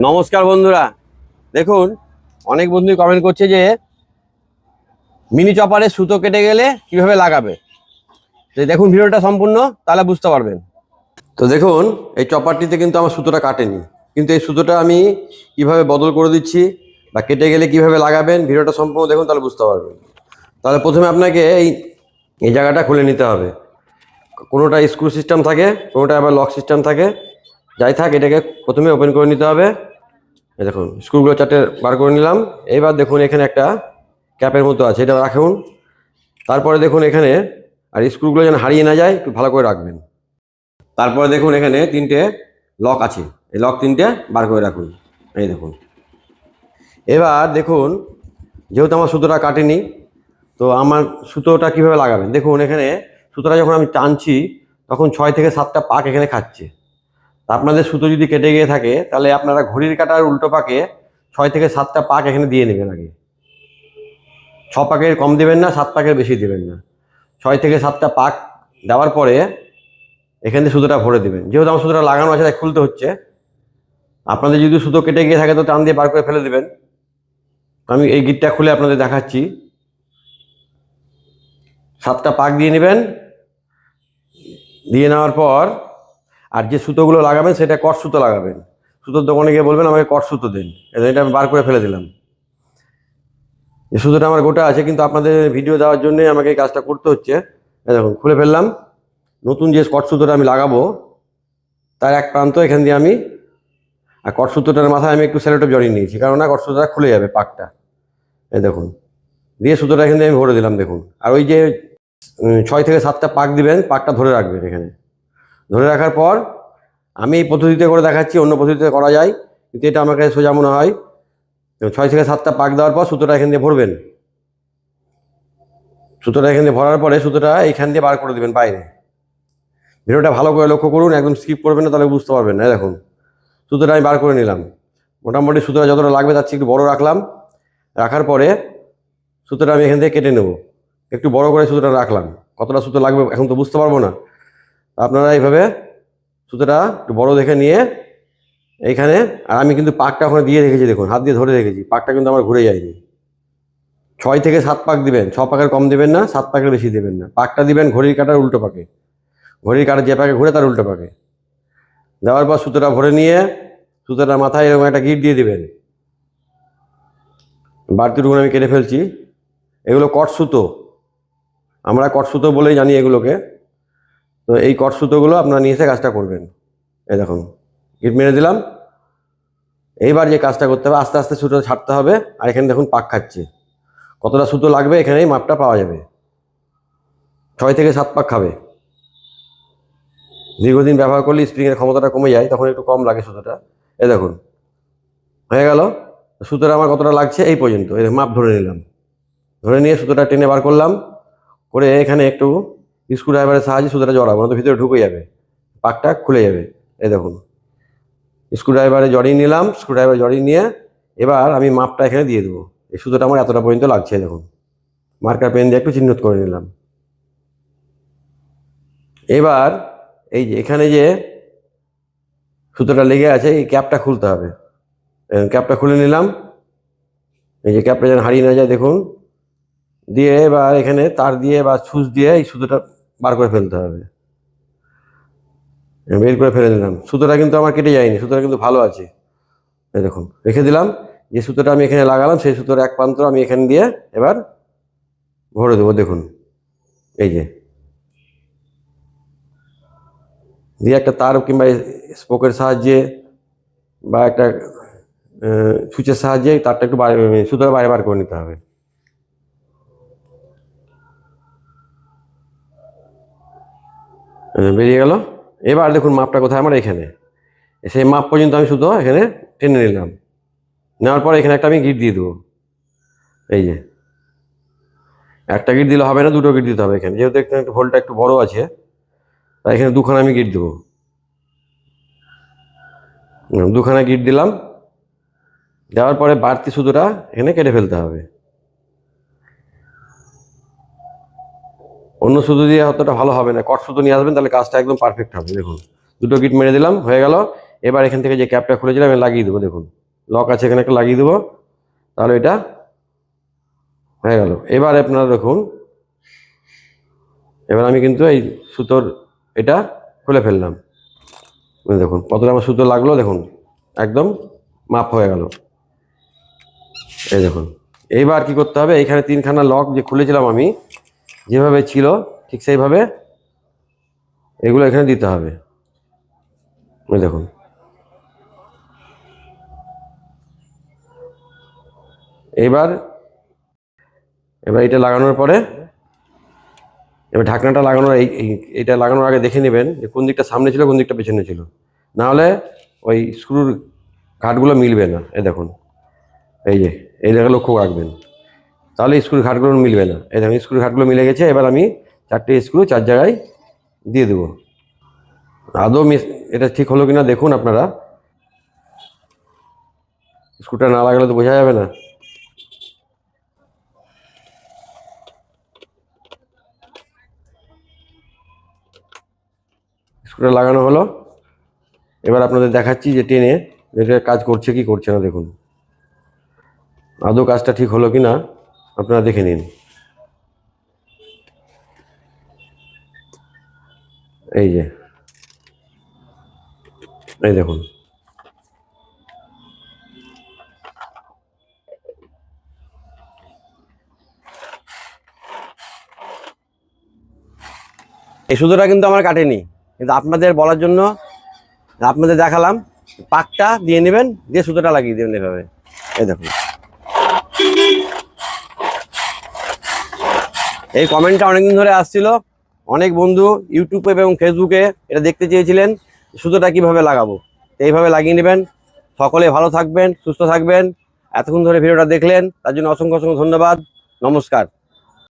নমস্কার বন্ধুরা। দেখুন, অনেক বন্ধু কমেন্ট করছে যে মিনি চপারে সুতো কেটে গেলে কীভাবে লাগাবে? তো দেখুন ভিডিওটা সম্পূর্ণ, তাহলে বুঝতে পারবেন। তো দেখুন, এই চপারটিতে কিন্তু আমার সুতোটা কাটেনি। কিন্তু এই সুতোটা আমি কীভাবে বদল করে দিচ্ছি বা কেটে গেলে কীভাবে লাগাবেন, ভিডিওটা সম্পূর্ণ দেখুন, তাহলে বুঝতে পারবেন। তাহলে প্রথমে আপনাকে এই এই জায়গাটা খুলে নিতে হবে। কোনোটা স্ক্রু সিস্টেম থাকে, কোনোটা আবার লক সিস্টেম থাকে। যাই থাক, এটাকে প্রথমে ওপেন করে নিতে হবে। এই দেখুন, স্ক্রুগুলো চারটে বার করে নিলাম। এবার দেখুন, এখানে একটা ক্যাপের মতো আছে, এটা রাখুন। তারপরে দেখুন, এখানে আর স্ক্রুগুলো যেন হারিয়ে না যায়, একটু ভালো করে রাখবেন। তারপরে দেখুন, এখানে তিনটে লক আছে। এই লক তিনটে বার করে রাখুন। এই দেখুন। এবার দেখুন, যেহেতু আমার সুতোটা কাটেনি, তো আমার সুতোটা কীভাবে লাগাবেন? দেখুন, এখানে সুতোটা যখন আমি টানছি, তখন ছয় থেকে সাতটা পাক এখানে খাচ্ছে। আপনাদের সুতো যদি কেটে গিয়ে থাকে, তাহলে আপনারা ঘড়ির কাটার উল্টো পাকে ছয় থেকে সাতটা পাক এখানে দিয়ে নেবেন আগে। ছ পাকের কম দেবেন না, সাত পাকের বেশি দেবেন না। ছয় থেকে সাতটা পাক দেওয়ার পরে এখান থেকে সুতোটা ভরে দেবেন। যেহেতু আমার সুতোটা লাগানো আছে, তাই খুলতে হচ্ছে। আপনাদের যদি সুতো কেটে গিয়ে থাকে, তো টান দিয়ে বার করে ফেলে দেবেন। আমি এই গিটটা খুলে আপনাদের দেখাচ্ছি। সাতটা পাক দিয়ে নেবেন। দিয়ে নেওয়ার পর আর যে সুতোগুলো লাগাবেন সেটা কট সুতো লাগাবেন। সুতোর দোকানে গিয়ে বলবেন, আমাকে কট সুতো দিন। এটা আমি বার করে ফেলে দিলাম। এই সুতোটা আমার গোটা আছে, কিন্তু আপনাদের ভিডিও দেওয়ার জন্যই আমাকে এই কাজটা করতে হচ্ছে। দেখুন, খুলে ফেললাম। নতুন যে কট সুতোটা আমি লাগাবো, তার এক প্রান্ত এখান দিয়ে আমি, আর কট সুতোটার মাথায় আমি একটু স্যালোটেপ জড়িয়ে নিয়েছি, কারণ না, কট সুতোটা খুলে যাবে পাকটা। এই দেখুন, দিয়ে সুতোটা এখান দিয়ে আমি ভরে দিলাম, দেখুন। আর ওই যে ছয় থেকে সাতটা পাক দিবেন, পাকটা ধরে রাখবেন এখানে। ধরে রাখার পর আমি এই পদ্ধতিতে করে দেখাচ্ছি, অন্য পদ্ধতিতে করা যায়। কিন্তু এটা আমার কাছে সোজা মনে হয়। ছয় থেকে সাতটা পাক দেওয়ার পর সুতোটা এখান দিয়ে ভরবেন। সুতোটা এখান দিয়ে ভরার পরে সুতোটা এইখান দিয়ে বার করে দেবেন বাইরে। ভিডিওটা ভালো করে লক্ষ্য করুন, একদম স্কিপ করবেন না, তাহলে বুঝতে পারবেন না। দেখুন, সুতোটা আমি বার করে নিলাম। মোটামুটি সুতোটা যতটা লাগবে তার চেয়ে একটু বড় রাখলাম। রাখার পরে সুতোটা আমি এখান থেকে কেটে নেব। একটু বড় করে সুতোটা রাখলাম। কতটা সুতো লাগবে এখন তো বুঝতে পারব না। আপনারা এইভাবে সুতোটা একটু বড় দেখে নিয়ে এইখানে, আর আমি কিন্তু পাকটা ওখানে দিয়ে রেখেছি, দেখুন, হাত দিয়ে ধরে রেখেছি, পাকটা কিন্তু আমার ঘুরে যায়নি। ছয় থেকে সাত পাক দিবেন, ছ পাকের কম দিবেন না, সাত পাকের বেশি দেবেন না। পাকটা দিবেন ঘড়ির কাটার উল্টো পাকে। ঘড়ির কাটা যে পাকে, ঘুরে তার উল্টো পাকে। দেওয়ার পর সুতোটা ভরে নিয়ে, সুতোটা মাথায় এরকম একটা গিট দিয়ে দিবেন। বাড়তিটুকুন আমি কেটে ফেলছি। এগুলো কট সুতো। আমরা কট সুতো বলেই জানি এগুলোকে। তো এই কট সুতোগুলো আপনারা নিয়ে এসে কাজটা করবেন। এই দেখুন, গিট মেরে দিলাম। এইবার যে কাজটা করতে হবে, আস্তে আস্তে সুতো ছাড়তে হবে। আর এখানে দেখুন পাক খাচ্ছে। কতটা সুতো লাগবে এখানেই মাপটা পাওয়া যাবে। ছয় থেকে সাত পাক খাবে। দীর্ঘদিন ব্যবহার করলে স্প্রিংয়ের ক্ষমতাটা কমে যায়, তখন একটু কম লাগে সুতোটা। এ দেখুন, হয়ে গেল। সুতোটা আমার কতটা লাগছে এই পর্যন্ত। এই মাপ ধরে নিলাম। ধরে নিয়ে সুতোটা টেনে বার করলাম। করে এখানে একটু স্ক্রু ড্রাইভারের সাহায্যে সুতোটা জড়াবো তো ভিতরে ঢুকে যাবে। পাকটা খুলে যাবে। এই দেখুন। স্ক্রু ড্রাইভারে জড়িয়ে নিলাম স্ক্রু ড্রাইভার জড়িয়ে নিয়ে এবার আমি মাপটা এখানে দিয়ে দেবো। এই সুতোটা আমার এতটা পর্যন্ত লাগছে দেখুন। মার্কার পেন দিয়ে একটু চিহ্নিত করে নিলাম। এবার এই যে এখানে যে সুতোটা লেগে আছে, এই ক্যাপটা খুলতে হবে। ক্যাপটা খুলে নিলাম। এই যে ক্যাপটা যেন হারিয়ে না যায়, দেখুন। দিয়ে এবার এখানে তার দিয়ে বা সুচ দিয়ে এই সুতোটা বার করে ফেলতে হবে। বের করে ফেলে দিলাম। সুতোটা কিন্তু আমার কেটে যায়নি, সুতোটা কিন্তু ভালো আছে। দেখুন, রেখে দিলাম, যে সুতোটা আমি এখানে লাগালাম, সেই সুতোর এক প্রান্ত আমি এখানে দিয়ে এবার ভরে দেবো, দেখুন। এই যে। দিয়ে একটা তার কিংবা স্পোকের সাহায্যে বা একটা সুচের সাহায্যে তারটা একটু বাইরে সুতোটা বাইরে বার করে নিতে হবে। বেরিয়ে গেল। এবার দেখুন মাপটা কোথায়, আমার এখানে। সেই মাপ পর্যন্ত আমি শুধু এখানে টেনে নিলাম। নেওয়ার পর এখানে একটা আমি গিট দিয়ে দেবো। এই যে। একটা গিট দিলে হবে না, দুটো গিট দিতে হবে এখানে। যেহেতু এখানে হোলটা একটু বড় আছে, তাই এখানে দুখানা আমি গিট দেবো। দুখানা গিট দিলাম। দেওয়ার পরে বাড়তি সুতোটা এখানে কেটে ফেলতে হবে। অন্য সুতো দিয়ে অতটা ভালো হবে না। কট সুতো নিয়ে আসবেন, তাহলে কাজটা একদম পারফেক্ট হবে। দেখুন, দুটো গিট মেরে দিলাম, হয়ে গেল। এবার এখান থেকে যে ক্যাপটা খুলেছিলাম আমি লাগিয়ে দেবো, দেখুন। লক আছে এখানে, একটা লাগিয়ে দেবো। তাহলে এটা হয়ে গেল। এবার আপনারা দেখুন, এবার আমি কিন্তু এই সুতোর এটা খুলে ফেললাম। দেখুন, কতটা আমার সুতো লাগল, দেখুন, একদম মাপ হয়ে গেল। এই দেখুন, এইবার কি করতে হবে, এইখানে তিনখানা লক যে খুলেছিলাম আমি যেভাবে ছিল, ঠিক সেইভাবে এগুলো এখানে দিতে হবে। দেখুন। এবার এবার এটা লাগানোর পরে, এবার ঢাকনাটা লাগানোর, এই এটা লাগানোর আগে দেখে নেবেন যে কোন দিকটা সামনে ছিল, কোন দিকটা পেছনে ছিল। না হলে ওই স্ক্রুর কাঠগুলো মিলবে না। এই দেখুন। এই যে, এই জায়গায় লক্ষ্য রাখবেন। তাহলে স্ক্রুর ঘাটগুলো মিলবে না। এই দেখুন স্ক্রুর ঘাটগুলো মিলে গেছে, এবার আমি চারটে স্ক্রু চার জায়গায় দিয়ে দেবো। আদৌ এটা ঠিক হলো কিনা দেখুন আপনারা। স্ক্রুটা না লাগালে তো বোঝা যাবে না। স্ক্রুটা লাগানো হলো। এবার আপনাদের দেখাচ্ছি যে টেনে এটা কাজ করছে কি করছে না দেখুন। আদৌ কাজটা ঠিক হলো কি না আপনারা দেখে নিন। এই যে। এই দেখুন। এই সুতোটা কিন্তু আমার কাটেনি। কিন্তু আপনাদের বলার জন্য আপনাদের দেখালাম। পাকটা দিয়ে নেবেন, দিয়ে সুতোটা লাগিয়ে দেবেন এভাবে। এই দেখুন। এই কমেন্টটা অনেকদিন ধরে আসছিল। অনেক বন্ধু ইউটিউবে এবং ফেসবুকে এটা দেখতে চেয়েছিলেন, সুতোটা কীভাবে লাগাবো? এইভাবে লাগিয়ে নেবেন। সকলে ভালো থাকবেন, সুস্থ থাকবেন। এতক্ষণ ধরে ভিডিওটা দেখলেন, তার জন্য অসংখ্য অসংখ্য ধন্যবাদ। নমস্কার।